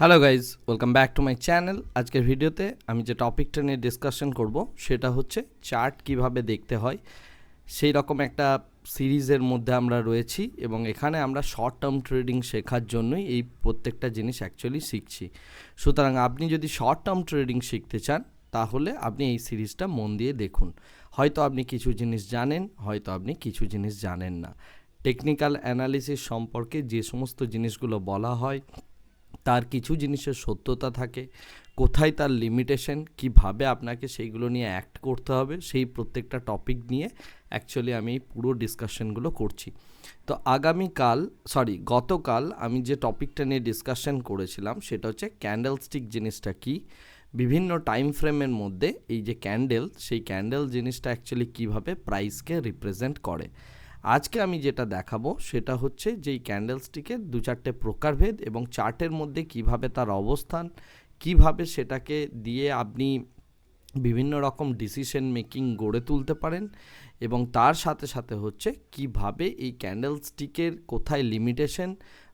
Hello guys welcome back to my channel আজকের ভিডিওতে আমি যে টপিকটা নিয়ে ডিসকাশন করব, সেটা হচ্ছে চার্ট কীভাবে দেখতে হয়। সেই রকম একটা সিরিজের মধ্যে আমরা রয়েছি এবং এখানে আমরা শর্ট টার্ম ট্রেডিং শেখার জন্যই এই প্রত্যেকটা জিনিস অ্যাকচুয়ালি শিখছি। সুতরাং আপনি যদি শর্ট টার্ম ট্রেডিং শিখতে চান, তাহলে আপনি এই সিরিজটা মন দিয়ে দেখুন। হয়তো আপনি কিছু জিনিস জানেন, হয়তো আপনি কিছু জিনিস জানেন না। টেকনিক্যাল অ্যানালিসিস সম্পর্কে যে সমস্ত জিনিসগুলো বলা হয় তার কিছু জিনিসের সত্যতা থাকে, কোথায় তার লিমিটেশন কীভাবে আপনাকে সেইগুলো নিয়ে অ্যাক্ট করতে হবে, সেই প্রত্যেকটা টপিক নিয়ে অ্যাকচুয়ালি আমি পুরো ডিসকাশনগুলো করছি। তো আগামীকাল সরি গতকাল আমি যে টপিকটা নিয়ে ডিসকাশন করেছিলাম, সেটা হচ্ছে ক্যান্ডেল স্টিক জিনিসটা কি? বিভিন্ন টাইম ফ্রেমের মধ্যে এই যে ক্যান্ডেল সেই ক্যান্ডেল জিনিসটা অ্যাকচুয়ালি কীভাবে প্রাইসকে রিপ্রেজেন্ট করে? আজকে আমি যেটা দেখাবো সেটা হচ্ছে যেই ক্যান্ডেলস্টিকের দু চারটে প্রকারভেদ এবং চার্টের মধ্যে কীভাবে তার অবস্থান, কীভাবে সেটাকে দিয়ে আপনি বিভিন্ন রকম ডিসিশন মেকিং গড়ে তুলতে পারেন এবং তার সাথে সাথে হচ্ছে কীভাবে এই ক্যান্ডেলস্টিকের কোথায় লিমিটেশন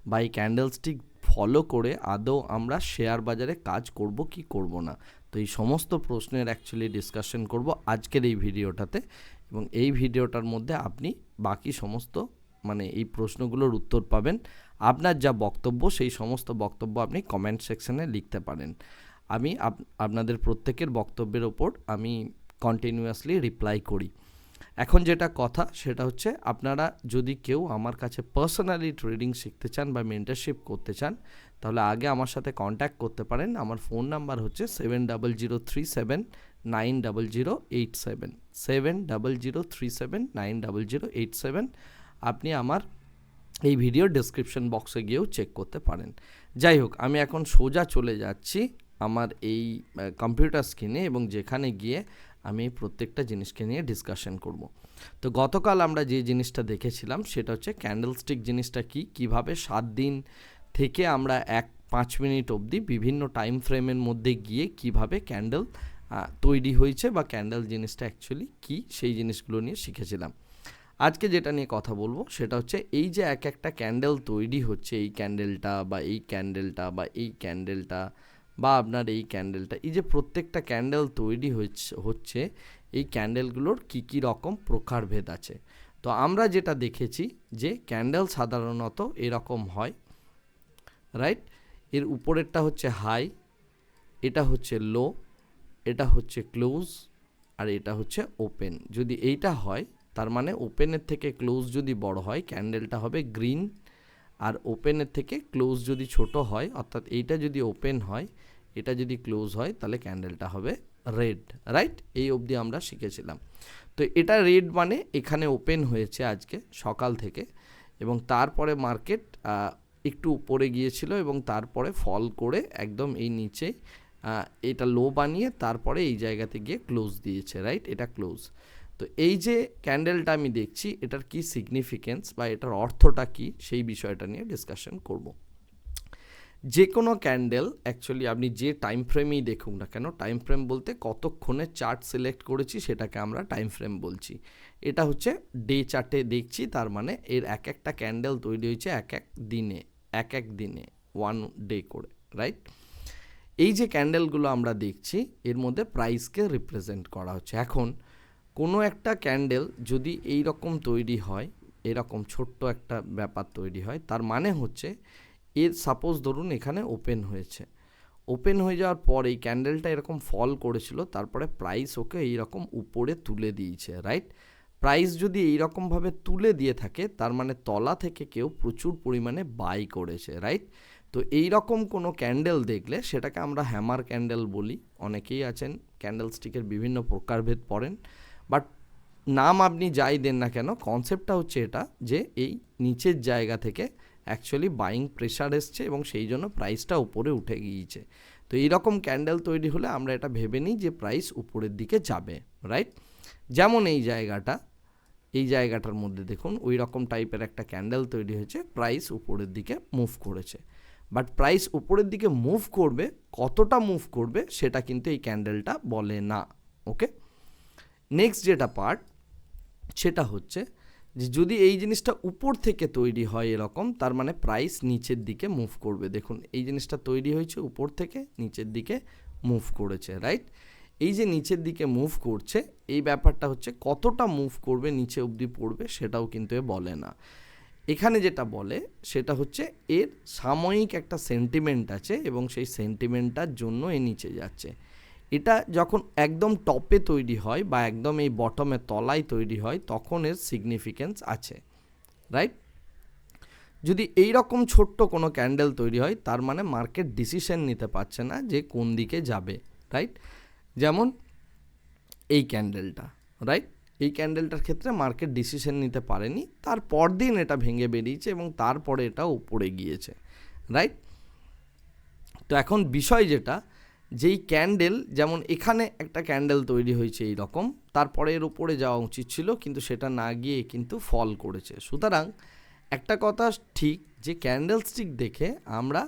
বা এই ক্যান্ডেলস্টিক ফলো করে আদৌ আমরা শেয়ার বাজারে কাজ করব কি করব না। তো এই সমস্ত প্রশ্নের অ্যাকচুয়ালি ডিসকাশন করব আজকের এই ভিডিওটাতে এবং এই ভিডিওটার মধ্যে আপনি বাকি সমস্ত মানে এই প্রশ্নগুলোর উত্তর পাবেন। আপনার যা বক্তব্য, সেই সমস্ত বক্তব্য আপনি কমেন্ট সেকশনে লিখতে পারেন। আমি আপনাদের প্রত্যেকের বক্তব্যের ওপর আমি কন্টিনিউয়াসলি রিপ্লাই করি। এখন যেটা কথা, সেটা হচ্ছে আপনারা যদি কেউ আমার কাছে পার্সোনালি ট্রেডিং শিখতে চান বা মেন্টারশিপ করতে চান, তাহলে আগে আমার সাথে কন্ট্যাক্ট করতে পারেন। আমার ফোন নাম্বার হচ্ছে seven double zero three seven nine double zero eight seven seven double zero three seven nine double zero eight seven আপনি আমার এই ভিডিও ডিসক্রিপশন বক্সে গিয়েও চেক করতে পারেন। যাই হোক, আমি এখন সোজা চলে যাচ্ছি আমার এই কম্পিউটার স্ক্রিনে এবং যেখানে গিয়ে আমি প্রত্যেকটা জিনিসকে নিয়ে ডিসকাশন করব। তো গতকাল আমরা যে জিনিসটা দেখেছিলাম সেটা হচ্ছে ক্যান্ডেলস্টিক জিনিসটা কি, কীভাবে সাত দিন থেকে আমরা এক পাঁচ মিনিট অবধি বিভিন্ন টাইম ফ্রেমের মধ্যে গিয়ে কীভাবে ক্যান্ডেল তৈরি হয়েছে বা ক্যান্ডেল জিনিসটা অ্যাকচুয়ালি কি সেই জিনিসগুলো নিয়ে শিখেছিলাম। আজকে যেটা নিয়ে কথা বলব সেটা হচ্ছে এই যে এক একটা ক্যান্ডেল তৈরি হচ্ছে, এই ক্যান্ডেলটা বা এই ক্যান্ডেলটা বা এই ক্যান্ডেলটা বা আপনার এই ক্যান্ডেলটা এই যে প্রত্যেকটা ক্যান্ডেল তৈরি হচ্ছে এই ক্যান্ডেলগুলোর কী কী রকম প্রকারভেদ আছে? তো আমরা যেটা দেখেছি যে ক্যান্ডেল সাধারণত এরকম হয় রাইট এর উপরেরটা হচ্ছে হাই এটা হচ্ছে লো এটা হচ্ছে ক্লোজ আর এটা হচ্ছে ওপেন যদি এইটা হয়, তার মানে ওপেনের থেকে ক্লোজ যদি বড় হয় ক্যান্ডেলটা হবে গ্রিন আর ওপেনের থেকে ক্লোজ যদি ছোট হয়, অর্থাৎ এইটা যদি ওপেন হয়, এটা যদি ক্লোজ হয়, তাহলে ক্যান্ডেলটা হবে রেড রাইট এই অবধি আমরা শিখেছিলাম। তো এটা রেড মানে এখানে ওপেন হয়েছে আজকে, সকাল থেকে। এবং তারপরে মার্কেট একটু উপরে গিয়েছিল এবং তারপরে ফল করে একদম এই নিচে এটা লো বানিয়ে তারপরে এই জায়গাতে গিয়ে ক্লোজ দিয়েছে রাইট এটা ক্লোজ তো এই যে ক্যান্ডেলটা আমি দেখছি, এটার কি সিগনিফিকেন্স বা এটার অর্থটা কি, সেই বিষয়টা নিয়ে ডিসকাশন করব। যে কোনো ক্যান্ডেল অ্যাকচুয়ালি আপনি যে টাইম ফ্রেমেই দেখুন না কেন টাইম ফ্রেম বলতে কতক্ষণে চার্ট সিলেক্ট করেছি সেটাকে আমরা টাইম ফ্রেম বলছি। এটা হচ্ছে ডে চার্টে দেখছি, তার মানে এর এক একটা ক্যান্ডেল তৈরি হয়েছে এক এক দিনে, এক এক দিনে ওয়ান ডে করে রাইট এই যে ক্যান্ডেলগুলো আমরা দেখছি, এর মধ্যে প্রাইসকে রিপ্রেজেন্ট করা হচ্ছে। এখন, কোনো একটা ক্যান্ডেল যদি এই রকম তৈরি হয়, এরকম ছোট্ট একটা ব্যাপার তৈরি হয়, তার মানে হচ্ছে, এর সাপোজ ধরুন এখানে ওপেন হয়েছে। ওপেন হয়ে যাওয়ার পর এই ক্যান্ডেলটা এরকম ফল করেছিল, তারপরে প্রাইস ওকে এইরকম উপরে তুলে দিয়েছে রাইট প্রাইস যদি এইরকমভাবে তুলে দিয়ে থাকে, তার মানে তলা থেকে কেউ প্রচুর পরিমাণে বাই করেছে রাইট তো এই রকম কোনো ক্যান্ডেল দেখলে সেটাকে আমরা হ্যামার ক্যান্ডেল বলি। অনেকেই আছেন ক্যান্ডেল স্টিকের বিভিন্ন প্রকারভেদ পড়েন। বাট নাম আপনি যাই দেন না কেন কনসেপ্টটা হচ্ছে এটা যে এই নিচের জায়গা থেকে অ্যাকচুয়ালি বাইং প্রেশার এসছে এবং সেই জন্য প্রাইসটা উপরে উঠে গিয়েছে। তো এইরকম ক্যান্ডেল তৈরি হলে আমরা এটা ভেবে নিই যে প্রাইস উপরের দিকে যাবে রাইট যেমন এই জায়গাটা, এই জায়গাটার মধ্যে দেখুন ওই রকম টাইপের একটা ক্যান্ডেল তৈরি হয়েছে প্রাইস উপরের দিকে মুভ করেছে। বাট প্রাইস উপরের দিকে মুভ করবে, কতটা মুভ করবে সেটা কিন্তু এই ক্যান্ডেলটা বলে না ওকে নেক্সট যেটা পার্ট সেটা হচ্ছে যে যদি এই জিনিসটা উপর থেকে তৈরি হয় এরকম, তার মানে প্রাইস নিচের দিকে মুভ করবে। দেখুন, এই জিনিসটা তৈরি হয়েছে উপর থেকে নিচের দিকে মুভ করেছে রাইট এই যে নিচের দিকে মুভ করছে, এই ব্যাপারটা হচ্ছে কতটা মুভ করবে, নিচে অবধি পড়বে সেটাও কিন্তু এ বলে না। এখানে যেটা বলে, সেটা হচ্ছে এর সাময়িক একটা সেন্টিমেন্ট আছে এবং সেই সেন্টিমেন্টটার জন্য এ নিচে যাচ্ছে। এটা যখন একদম টপে তৈরি হয় বা একদম এই বটমে তলায় তৈরি হয়, তখন এর সিগনিফিকেন্স আছে রাইট যদি এই রকম ছোট্ট কোনো ক্যান্ডেল তৈরি হয়, তার মানে মার্কেট ডিসিশন নিতে পারছে না যে কোন দিকে যাবে রাইট যেমন এই ক্যান্ডেলটা রাইট এই ক্যান্ডেলটার ক্ষেত্রে মার্কেট ডিসিশন নিতে পারেনি। তার দিন এটা ভেঙে বেরিয়েছে এবং তারপরে এটা উপরে গিয়েছে রাইট তো এখন বিষয় যেটা, যেই ক্যান্ডেল যেমন এখানে একটা ক্যান্ডেল তৈরি হয়েছে এই রকম, তারপরে এর উপরে যাওয়া উচিত ছিল, কিন্তু সেটা না গিয়ে কিন্তু ফল করেছে। সুতরাং একটা কথা ঠিক, যে ক্যান্ডেল স্টিক দেখে আমরা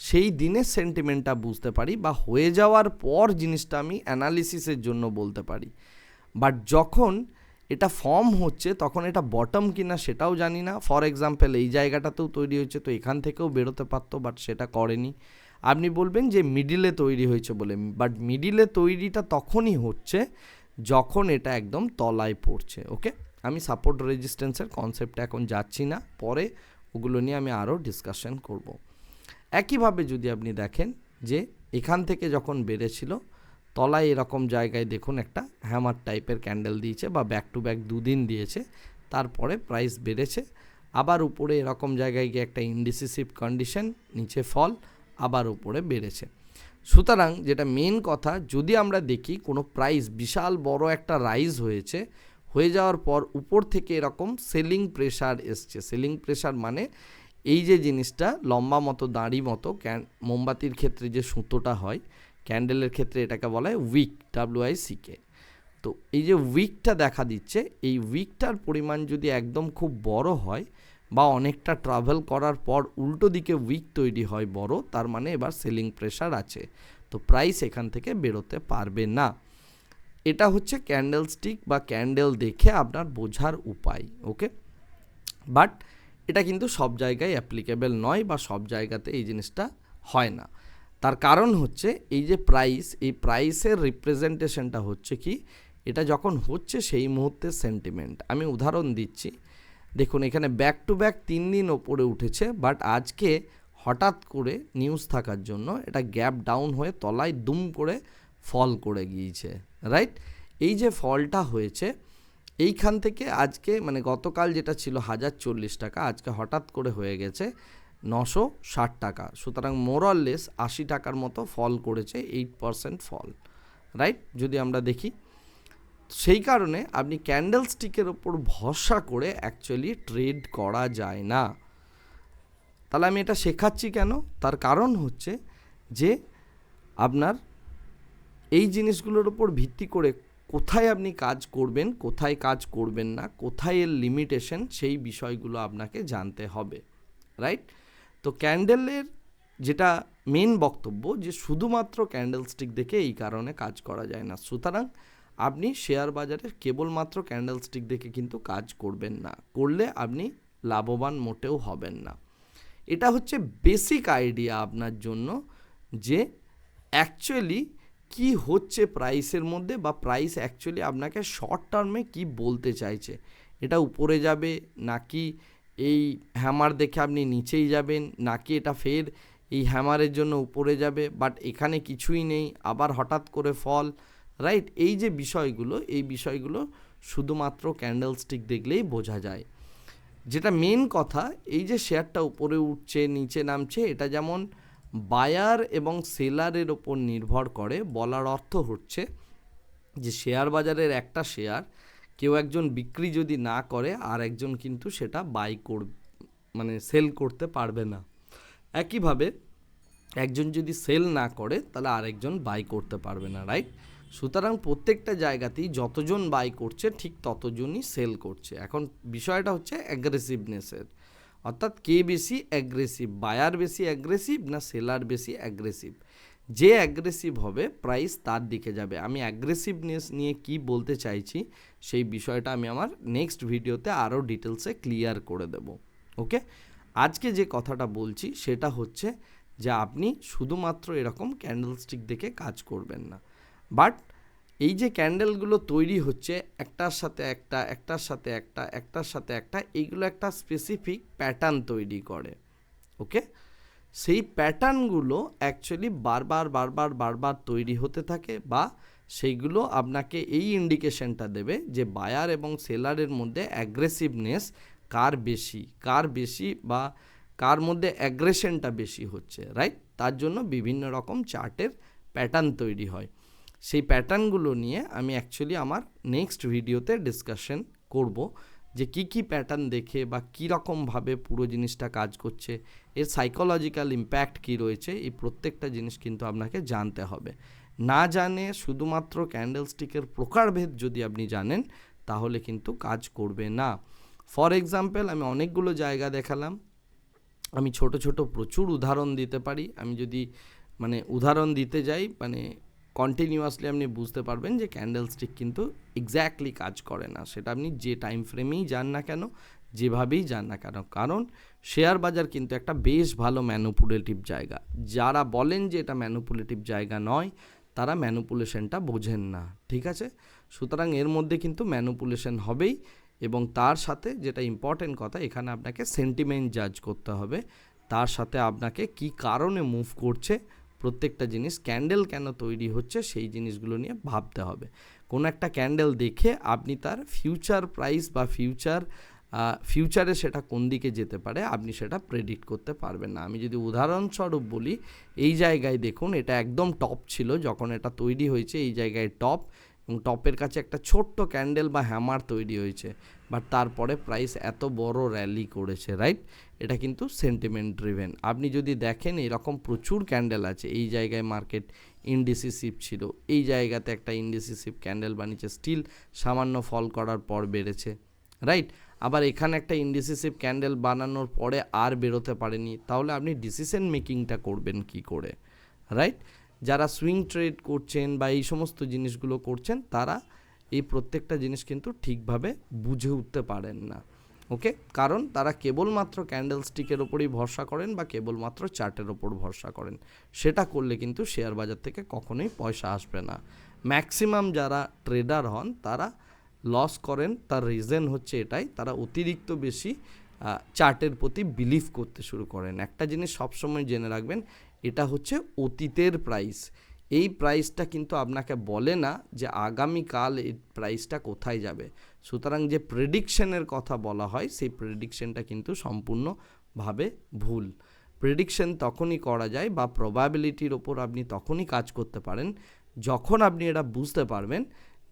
সেই দিনের সেন্টিমেন্টটা বুঝতে পারি বা হয়ে যাওয়ার পর জিনিসটা আমি অ্যানালিসিসের জন্য বলতে পারি। বাট যখন এটা ফর্ম হচ্ছে, তখন এটা বটম কিনা সেটাও জানি না। ফর এক্সাম্পল এই জায়গাটাতেও তৈরি হয়েছে, তো এখান থেকেও বেরোতে পারতো বাট সেটা করেনি। আপনি বলবেন যে মিডিলে তৈরি হয়েছে বলে বাট মিডিলে তৈরিটা তখনই হচ্ছে যখন এটা একদম তলায় পড়ছে ওকে আমি সাপোর্ট রেজিস্ট্যান্সের কনসেপ্টে এখন যাচ্ছি না, পরে ওগুলো নিয়ে আমি আরও ডিসকাশন করব। একইভাবে যদি আপনি দেখেন যে এখান থেকে যখন বেড়েছিল তলায় এরকম জায়গায় দেখুন একটা হ্যামার টাইপের ক্যান্ডেল দিয়েছে বা ব্যাক টু ব্যাক দুদিন দিয়েছে, তারপরে প্রাইস বেড়েছে, আবার উপরে এরকম জায়গায় গিয়ে একটা ইনডিসিসিভ কন্ডিশন নিচে ফল আবার উপরে বেড়েছে। সুতরাং যেটা মেন কথা, যদি আমরা দেখি কোনো প্রাইস বিশাল বড় একটা রাইজ হয়েছে, হয়ে যাওয়ার পর উপর থেকে এরকম সেলিং প্রেশার এসছে। সেলিং প্রেশার মানে এই যে জিনিসটা, লম্বা মতো, দাঁড়ি মতো মোমবাতির ক্ষেত্রে যে সুতোটা হয় ক্যান্ডেলের ক্ষেত্রে এটাকে বলা হয় উইক ডাব্লিউআই সিকে তো এই যে উইকটা দেখা দিচ্ছে, এই উইকটার পরিমাণ যদি একদম খুব বড় হয় বা অনেকটা ট্রাভেল করার পর উল্টো দিকে উইক তৈরি হয় বড়, তার মানে এবার সেলিং প্রেশার আছে। তো প্রাইস এখান থেকে বেরোতে পারবে না। এটা হচ্ছে ক্যান্ডেল স্টিক বা ক্যান্ডেল দেখে আপনার বোঝার উপায় ওকে বাট এটা কিন্তু সব জায়গায় অ্যাপ্লিকেবল নয় বা সব জায়গাতে এই জিনিসটা হয় না। তার কারণ হচ্ছে এই যে প্রাইস এই প্রাইসের রিপ্রেজেন্টেশনটা হচ্ছে কি? এটা যখন হচ্ছে সেই মুহূর্তে সেন্টিমেন্ট আমি উদাহরণ দিচ্ছি। দেখুন, এখানে ব্যাক টু ব্যাক তিন দিন ওপরে উঠেছে বাট আজকে হঠাৎ করে নিউজ থাকার জন্য এটা গ্যাপ ডাউন হয়ে তলায় দুম করে ফল করে গিয়েছে রাইট এই যে ফলটা হয়েছে, এইখান থেকে আজকে মানে গতকাল যেটা ছিল হাজার চল্লিশ টাকা, আজকে হঠাৎ করে হয়ে গেছে নশো ষাট টাকা। সুতরাং মোরাললেস আশি টাকার মতো ফল করেছে, এইট পারসেন্ট ফল। রাইট? যদি আমরা দেখি, সেই কারণে আপনি ক্যান্ডেল স্টিকের ওপর ভরসা করে অ্যাকচুয়ালি ট্রেড করা যায় না। তাহলে আমি এটা শেখাচ্ছি কেন? তার কারণ হচ্ছে যে আপনার এই জিনিসগুলোর ওপর ভিত্তি করে কোথায় আপনি কাজ করবেন, কোথায় কাজ করবেন না, কোথায় এর লিমিটেশন সেই বিষয়গুলো আপনাকে জানতে হবে। রাইট? তো ক্যান্ডেলের যেটা মেন বক্তব্য যে শুধুমাত্র ক্যান্ডেল স্টিক দেখে এই কারণে কাজ করা যায় না। সুতরাং আপনি শেয়ার বাজারে কেবলমাত্র ক্যান্ডেল স্টিক দেখে কিন্তু কাজ করবেন না। করলে আপনি লাভবান মোটেও হবেন না। এটা হচ্ছে বেসিক আইডিয়া আপনার জন্য যে অ্যাকচুয়ালি কি হচ্ছে প্রাইসের মধ্যে বা প্রাইস অ্যাকচুয়ালি আপনাকে শর্ট টার্মে কি বলতে চাইছে। এটা উপরে যাবে নাকি এই হ্যামার দেখে আপনি নিচেই যাবেন, নাকি এটা ফের এই হ্যামারের জন্য উপরে যাবে বাট এখানে কিছুই নেই, আবার হঠাৎ করে ফল রাইট এই যে বিষয়গুলো, এই বিষয়গুলো শুধুমাত্র ক্যান্ডেল স্টিক দেখলেই বোঝা যায়। যেটা মেন কথা, এই যে শেয়ারটা উপরে উঠছে, নিচে নামছে, এটা যেমন বায়ার এবং সেলারের ওপর নির্ভর করে, বলার অর্থ হচ্ছে যে শেয়ার বাজারের একটা শেয়ার কেউ একজন বিক্রি যদি না করে, আর একজন কিন্তু সেটা বাই কর মানে সেল করতে পারবে না। একইভাবে একজন যদি সেল না করে, তাহলে আরেকজন বাই করতে পারবে না রাইট সুতরাং প্রত্যেকটা জায়গাতেই যতজন বাই করছে, ঠিক ততজনই সেল করছে। এখন বিষয়টা হচ্ছে অ্যাগ্রেসিভনেসের অর্থাৎ কে বেশি অ্যাগ্রেসিভ বায়ার বেশি অ্যাগ্রেসিভ না সেলার বেশি অ্যাগ্রেসিভ যে অ্যাগ্রেসিভ হবে প্রাইস তার দিকে যাবে। আমি অ্যাগ্রেসিভনেস নিয়ে কি বলতে চাইছি, সেই বিষয়টা আমি আমার নেক্সট ভিডিওতে আরও ডিটেলসে ক্লিয়ার করে দেব। ওকে আজকে যে কথাটা বলছি, সেটা হচ্ছে যে আপনি শুধুমাত্র এরকম ক্যান্ডেলস্টিক দেখে কাজ করবেন না। বাট এই যে ক্যান্ডেলগুলো তৈরি হচ্ছে, একটার সাথে একটা, একটার সাথে একটা, একটার সাথে একটা এইগুলো একটা স্পেসিফিক প্যাটার্ন তৈরি করে। ওকে সেই প্যাটার্নগুলো অ্যাকচুয়ালি বারবার বারবার বারবার তৈরি হতে থাকে বা সেইগুলো আপনাকে এই ইন্ডিকেশনটা দেবে যে বায়ার এবং সেলারের মধ্যে অ্যাগ্রেসিভনেস কার বেশি কার বেশি বা কার মধ্যে অ্যাগ্রেশনটা বেশি হচ্ছে রাইট তার জন্য বিভিন্ন রকম চার্টের প্যাটার্ন তৈরি হয়। সেই প্যাটার্নগুলো নিয়ে আমি অ্যাকচুয়ালি আমার নেক্সট ভিডিওতে ডিসকাশন করব। যে কি কি প্যাটার্ন দেখে বা কী রকমভাবে পুরো জিনিসটা কাজ করছে, এর সাইকোলজিক্যাল ইম্প্যাক্ট কী রয়েছে, এই প্রত্যেকটা জিনিস কিন্তু আপনাকে জানতে হবে। না জানে শুধুমাত্র ক্যান্ডেলস্টিকের প্রকারভেদ যদি আপনি জানেন, তাহলে কিন্তু কাজ করবে না। ফর এক্সাম্পল আমি অনেকগুলো জায়গা দেখালাম। আমি ছোট ছোট প্রচুর উদাহরণ দিতে পারি। আমি যদি মানে উদাহরণ দিতে যাই মানে কন্টিনিউয়াসলি আপনি বুঝতে পারবেন যে ক্যান্ডেল স্টিক কিন্তু এক্স্যাক্টলি কাজ করে না। সেটা আপনি যে টাইম ফ্রেমেই যান না কেন, যেভাবেই যান না কেন। কারণ শেয়ার বাজার কিন্তু একটা বেশ ভালো ম্যানুপুলেটিভ জায়গা। যারা বলেন যে এটা ম্যানুপুলেটিভ জায়গা নয়, তারা ম্যানুপুলেশনটা বোঝেন না। ঠিক আছে? সুতরাং এর মধ্যে কিন্তু ম্যানুপুলেশন হবেই এবং তার সাথে যেটা ইম্পর্টেন্ট কথা, এখানে আপনাকে সেন্টিমেন্ট জাজ করতে হবে। তার সাথে আপনাকে কি কারণে মুভ করছে প্রত্যেকটা জিনিস ক্যান্ডেল কেন তৈরি হচ্ছে সেই জিনিসগুলো নিয়ে ভাবতে হবে। কোনো একটা ক্যান্ডেল দেখে আপনি তার ফিউচার প্রাইস বা ফিউচার ফিউচারে সেটা কোন দিকে যেতে পারে আপনি সেটা প্রেডিক্ট করতে পারবেন না। আমি যদি উদাহরণস্বরূপ বলি, এই জায়গায় দেখুন এটা একদম টপ ছিল যখন এটা তৈরি হয়েছে, এই জায়গায় টপ এবং টপের কাছে একটা ছোট্ট ক্যান্ডেল বা হ্যামার তৈরি হয়েছে। বাট তারপরে প্রাইস এত বড় র্যালি করেছে, রাইট? এটা কিন্তু সেন্টিমেন্ট ড্রিভেন আপনি যদি দেখেন, এরকম প্রচুর ক্যান্ডেল আছে। এই জায়গায় মার্কেট ইনডিসিসিভ ছিল। এই জায়গাতে একটা ইনডিসিসিভ ক্যান্ডেল বানিয়েছে। স্টিল সামান্য ফল করার পর বেড়েছে, রাইট? আবার এখানে একটা ইনডিসিসিভ ক্যান্ডেল বানানোর পরে আর বেরোতে পারেনি। তাহলে আপনি ডিসিশন মেকিংটা করবেন কি করে, রাইট? যারা সুইং ট্রেড করছেন বা এই সমস্ত জিনিসগুলো করছেন, তারা এই প্রত্যেকটা জিনিস কিন্তু ঠিকভাবে বুঝে উঠতে পারেন না। ওকে? কারণ তারা কেবলমাত্র ক্যান্ডেল স্টিকের ওপরই ভরসা করেন বা কেবলমাত্র চার্টের ওপর ভরসা করেন। সেটা করলে কিন্তু শেয়ার বাজার থেকে কখনোই পয়সা আসবে না। ম্যাক্সিমাম যারা ট্রেডার হন, তারা লস করেন, তার রিজন হচ্ছে এটাই, তারা অতিরিক্ত বেশি চার্টের প্রতি বিলিভ করতে শুরু করেন। একটা জিনিস সবসময় জেনে রাখবেন এটা হচ্ছে অতীতের প্রাইস এই প্রাইসটা কিন্তু আপনাকে বলে না যে আগামীকাল এই প্রাইসটা কোথায় যাবে। সুতরাং যে প্রেডিকশনের কথা বলা হয়, সেই প্রেডিকশনটা কিন্তু সম্পূর্ণভাবে ভুল। প্রেডিকশন তখনই করা যায় বা প্রবাবিলিটির ওপর আপনি তখনই কাজ করতে পারেন যখন আপনি এটা বুঝতে পারবেন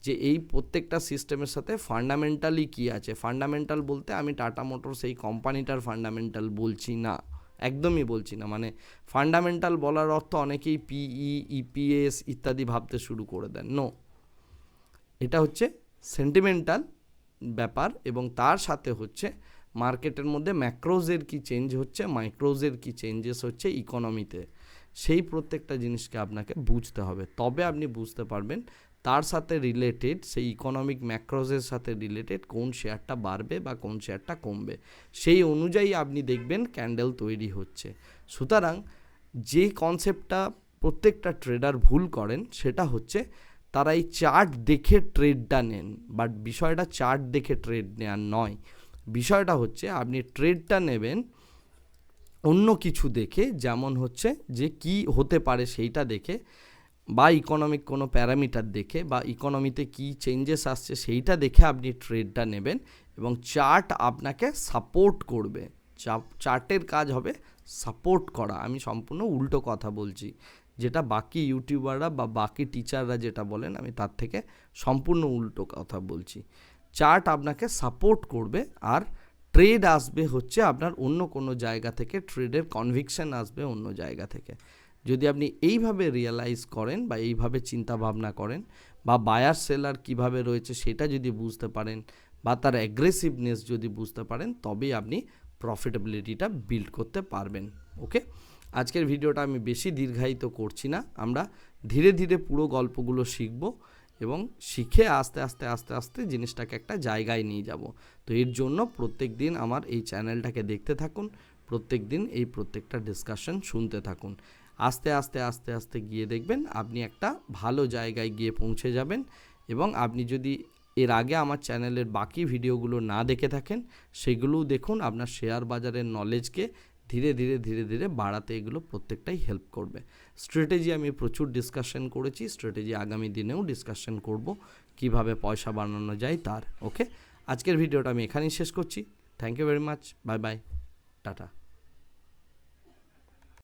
যে এই প্রত্যেকটা সিস্টেমের সাথে ফান্ডামেন্টালি কী আছে। ফান্ডামেন্টাল বলতে আমি টাটা মোটরস এই কোম্পানিটার ফান্ডামেন্টাল বলছি না। একদমই বলছি না। মানে ফান্ডামেন্টাল বলার অর্থ অনেকেই পিই ইপিএস ইত্যাদি ভাবতে শুরু করে দেন। নো এটা হচ্ছে সেন্টিমেন্টাল ব্যাপার এবং তার সাথে হচ্ছে মার্কেটের মধ্যে ম্যাক্রোজের কি চেঞ্জ হচ্ছে মাইক্রোজের কি চেঞ্জেস হচ্ছে ইকোনমিতে সেই প্রত্যেকটা জিনিসকে আপনাকে বুঝতে হবে। তবে আপনি বুঝতে পারবেন তার সাথে রিলেটেড সেই ইকোনমিক ম্যাক্রোজের সাথে রিলেটেড কোন শেয়ারটা বাড়বে বা কোন শেয়ারটা কমবে, সেই অনুযায়ী আপনি দেখবেন ক্যান্ডেল তৈরি হচ্ছে। সুতরাং যে কনসেপ্টটা প্রত্যেকটা ট্রেডার ভুল করেন, সেটা হচ্ছে তারা এই চার্ট দেখে ট্রেডটা নেন বাট বিষয়টা চার্ট দেখে ট্রেড নেওয়ার নয়। বিষয়টা হচ্ছে আপনি ট্রেডটা নেবেন, অন্য কিছু দেখে, যেমন হচ্ছে যে কি হতে পারে সেইটা দেখে বা ইকোনমিক কোনো প্যারামিটার দেখে বা ইকোনমিতে কি চেঞ্জেস আসছে সেইটা দেখে আপনি ট্রেডটা নেবেন এবং চার্ট আপনাকে সাপোর্ট করবে। চার্টের কাজ হবে সাপোর্ট করা। আমি সম্পূর্ণ উল্টো কথা বলছি। যেটা বাকি ইউটিউবাররা বা বাকি টিচাররা যেটা বলেন, আমি তার থেকে সম্পূর্ণ উল্টো কথা বলছি। চার্ট আপনাকে সাপোর্ট করবে আর ট্রেড আসবে হচ্ছে আপনার অন্য কোনো জায়গা থেকে ট্রেডের কনভিকশন আসবে অন্য জায়গা থেকে। যদি আপনি এইভাবে রিয়েলাইজ করেন বা এইভাবে চিন্তা ভাবনা করেন বা বায়ার সেলার কীভাবে রয়েছে সেটা যদি বুঝতে পারেন বা তার অ্যাগ্রেসিভনেস যদি বুঝতে পারেন, তবেই আপনি প্রফিটেবিলিটিটা বিল্ড করতে পারবেন ওকে আজকের ভিডিওটা আমি বেশি দীর্ঘায়িত করছি না। আমরা ধীরে ধীরে পুরো গল্পগুলো শিখব এবং শিখে আস্তে আস্তে আস্তে আস্তে জিনিসটাকে একটা জায়গায় নিয়ে যাব। তো এর জন্য প্রত্যেক দিন আমার এই চ্যানেলটাকে দেখতে থাকুন, প্রত্যেক দিন এই প্রত্যেকটা ডিসকাশন শুনতে থাকুন। আস্তে আস্তে আস্তে আস্তে গিয়ে দেখবেন আপনি একটা ভালো জায়গায় গিয়ে পৌঁছে যাবেন এবং আপনি যদি এর আগে আমার চ্যানেলের বাকি ভিডিওগুলো না দেখে থাকেন, সেগুলোও দেখুন আপনার শেয়ার বাজারের নলেজকে ধীরে ধীরে ধীরে ধীরে বাড়াতে এগুলো প্রত্যেকটাই হেল্প করবে। স্ট্র্যাটেজি আমি প্রচুর ডিসকাশন করেছি স্ট্র্যাটেজি আগামী দিনেও ডিসকাশন করব, কীভাবে পয়সা বানানো যায় তার ওকে আজকের ভিডিওটা আমি এখানেই শেষ করছি। Thank you very much bye bye tata.